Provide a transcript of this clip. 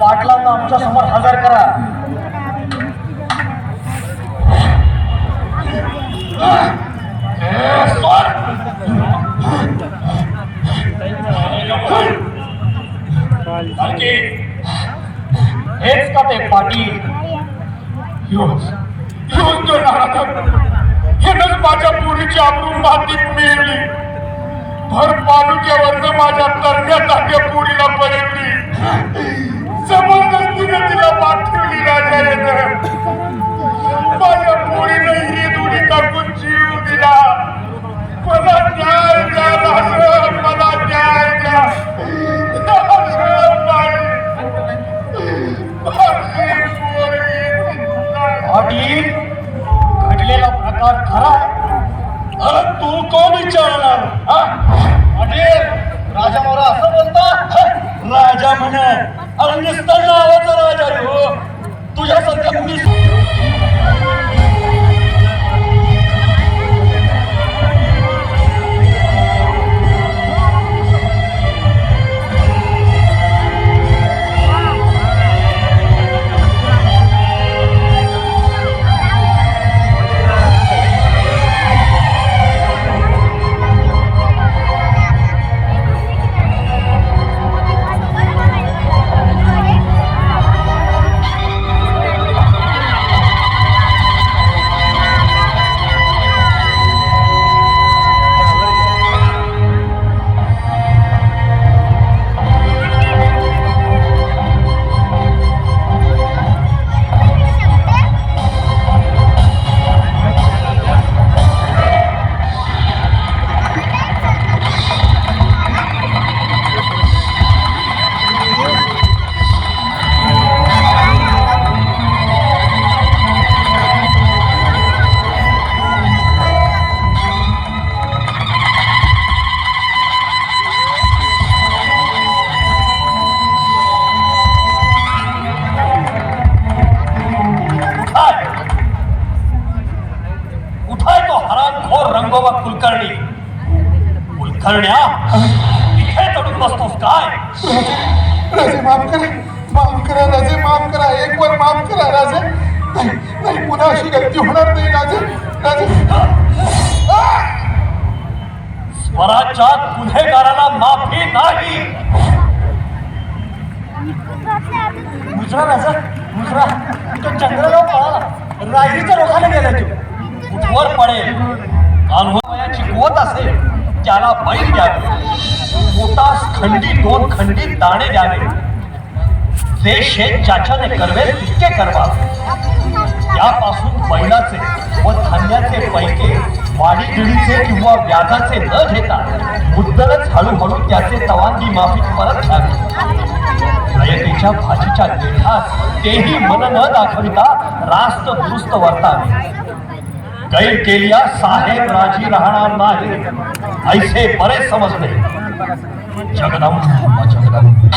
पाटलांना आमच्यासमोर हजर करा. हेच का ते पाटील? माझ्या पोरीची आबरू मातीत मिळवली भर पालुक्यावरनं माझ्या तरण्या तात्या पोरीला पळवली. जबरदस्तीने तिला पाठवली राजा येणं माझ्या पोरीनं ही दुरी टाकून जीव दिला मला न्याय द्या राजा मला न्याय द्या घडलेला प्रकार खरा अरे तू कोण विचारणार? हा? राजा मला असं बोलता? राजा म्हण अरे नुसतं नावाचा राजा हो. तुझ्यासारख्या कुलकर्ण्या इथे चढून बसतोस काय? राजे माफ करा माफ करा राजे माफ करा एक वर माफ करा राजे. नाही नाही पुन्हा अशी गलती होणार नाही राजे. राजे. स्वराज्यात गुन्हेगाराला माफी नाही. मुजरा राजा मुजरा. तो चंद्रराव पळाला. राजीच्या रोखाने गेला तो. उठवर पडेल. कान्होयाची कुवत असेल. त्याला बैल द्यावे मोठा खंडी दोन खंडी दाणे द्यावे जे शेत ज्याच्याने करवे तितके करवा. त्यापासून बैलाचे व धान्याचे पैके वाडीगिडीचे किंवा व्याजाचे न घेता मुद्दलच हळूहळू त्याचे तवांगी माफी परत घ्यावी. रयतेच्या भाजीच्या देठास तेही मन न दाखविता रास्त दुरुस्त वर्तावे. गैर केलिया साहेब राजी राहणार नाही। ऐसे बरेच समजले जगदंब जगदंब